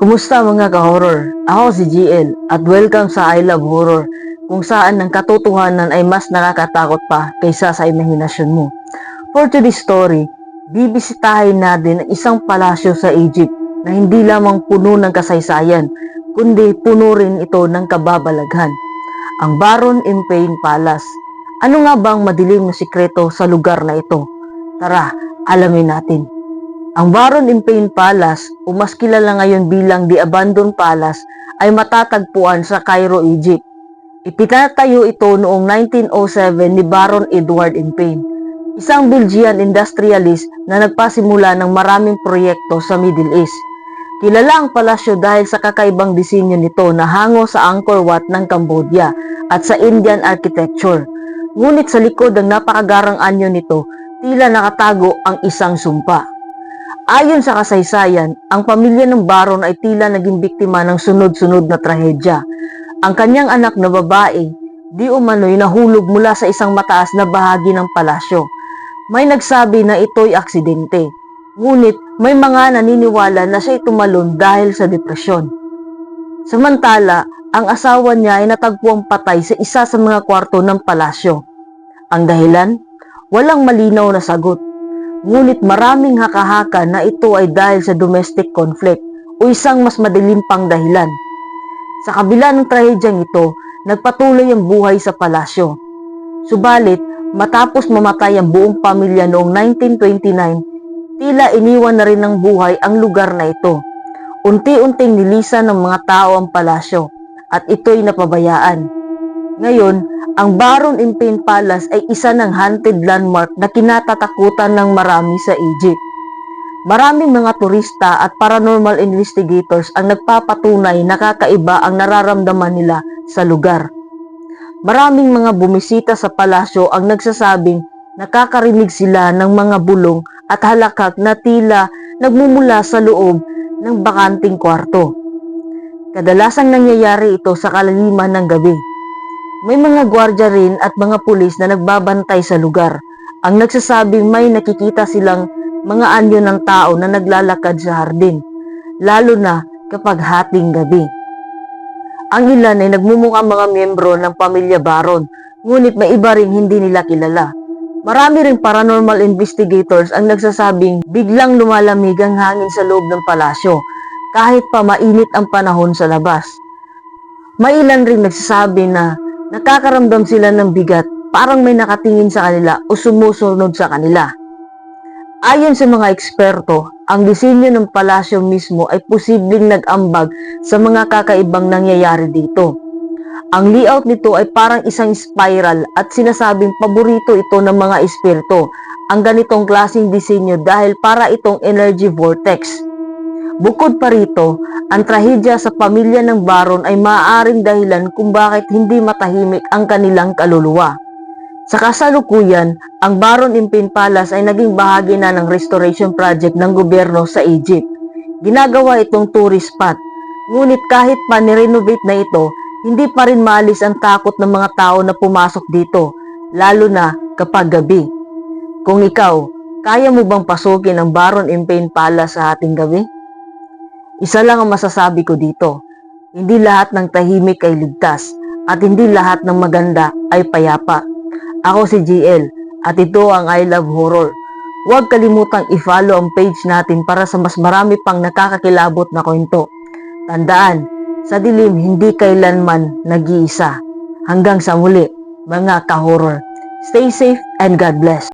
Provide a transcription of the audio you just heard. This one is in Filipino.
Kumusta mga ka-horror? Ako si GL at welcome sa I Love Horror kung saan ang katotohanan ay mas nakakatakot pa kaysa sa imahinasyon mo. For today's story, bibisitahin natin ang isang palasyo sa Egypt na hindi lamang puno ng kasaysayan, kundi puno rin ito ng kababalaghan. Ang Baron Impain Palace. Ano nga ba ang madilim na sikreto sa lugar na ito? Tara, alamin natin. Ang Baron Impain Palace, o mas kilala ngayon bilang The Abandoned Palace, ay matatagpuan sa Cairo, Egypt. Ipinatayo ito noong 1907 ni Baron Edward Impain, isang Belgian industrialist na nagpasimula ng maraming proyekto sa Middle East. Kilala ang palasyo dahil sa kakaibang disenyo nito na hango sa Angkor Wat ng Cambodia at sa Indian architecture. Ngunit sa likod ng napakagarang anyo nito, tila nakatago ang isang sumpa. Ayon sa kasaysayan, ang pamilya ng Baron ay tila naging biktima ng sunod-sunod na trahedya. Ang kanyang anak na babae, di umano'y nahulog mula sa isang mataas na bahagi ng palasyo. May nagsabi na ito'y aksidente. Ngunit may mga naniniwala na siya'y tumalon dahil sa depresyon. Samantala, ang asawa niya ay natagpuang patay sa isa sa mga kwarto ng palasyo. Ang dahilan? Walang malinaw na sagot. Ngunit maraming haka-haka na ito ay dahil sa domestic conflict o isang mas madilim pang dahilan. Sa kabila ng trahedyang ito, nagpatuloy ang buhay sa palasyo. Subalit, matapos mamatay ang buong pamilya noong 1929, tila iniwan na rin ng buhay ang lugar na ito. Unti-unting nilisan ng mga tao ang palasyo at ito'y napabayaan. Ngayon, ang Baron Impane Palace ay isa ng haunted landmark na kinatatakutan ng marami sa Egypt. Maraming mga turista at paranormal investigators ang nagpapatunay na kakaiba ang nararamdaman nila sa lugar. Maraming mga bumisita sa palasyo ang nagsasabing nakakarinig sila ng mga bulong at halakak na tila nagmumula sa loob ng bakanting kwarto. Kadalasang nangyayari ito sa kalaliman ng gabi. May mga gwardya rin at mga pulis na nagbabantay sa lugar. Ang nagsasabing may nakikita silang mga anyo ng tao na naglalakad sa hardin, lalo na kapag hating gabi. Ang ilan ay nagmumukhang mga miyembro ng pamilya Baron, ngunit may iba ring hindi nila kilala. Marami ring paranormal investigators ang nagsasabing biglang lumalamig ang hangin sa loob ng palasyo kahit pa mainit ang panahon sa labas. May ilan ring nagsasabi na nakakaramdam sila ng bigat parang may nakatingin sa kanila o sumusunod sa kanila. Ayon sa mga eksperto, ang disenyo ng palasyo mismo ay posibleng nag-ambag sa mga kakaibang nangyayari dito. Ang layout nito ay parang isang spiral at sinasabing paborito ito ng mga espiritu ang ganitong klaseng disenyo dahil para itong energy vortex. Bukod pa rito, ang trahedya sa pamilya ng Baron ay maaaring dahilan kung bakit hindi matahimik ang kanilang kaluluwa. Sa kasalukuyan, ang Baron Impin Palace ay naging bahagi na ng restoration project ng gobyerno sa Egypt. Ginagawa itong tourist spot, ngunit kahit pa nirenovate na ito, hindi pa rin maalis ang takot ng mga tao na pumasok dito, lalo na kapag gabi. Kung ikaw, kaya mo bang pasukin ang Baron Impane Palace sa ating gabi? Isa lang ang masasabi ko dito, hindi lahat ng tahimik ay ligtas at hindi lahat ng maganda ay payapa. Ako si GL at ito ang I Love Horror. Huwag kalimutang i-follow ang page natin para sa mas marami pang nakakakilabot na kwento. Tandaan, sa dilim hindi kailanman nag-iisa. Hanggang sa muli, mga ka-horror. Stay safe and God bless.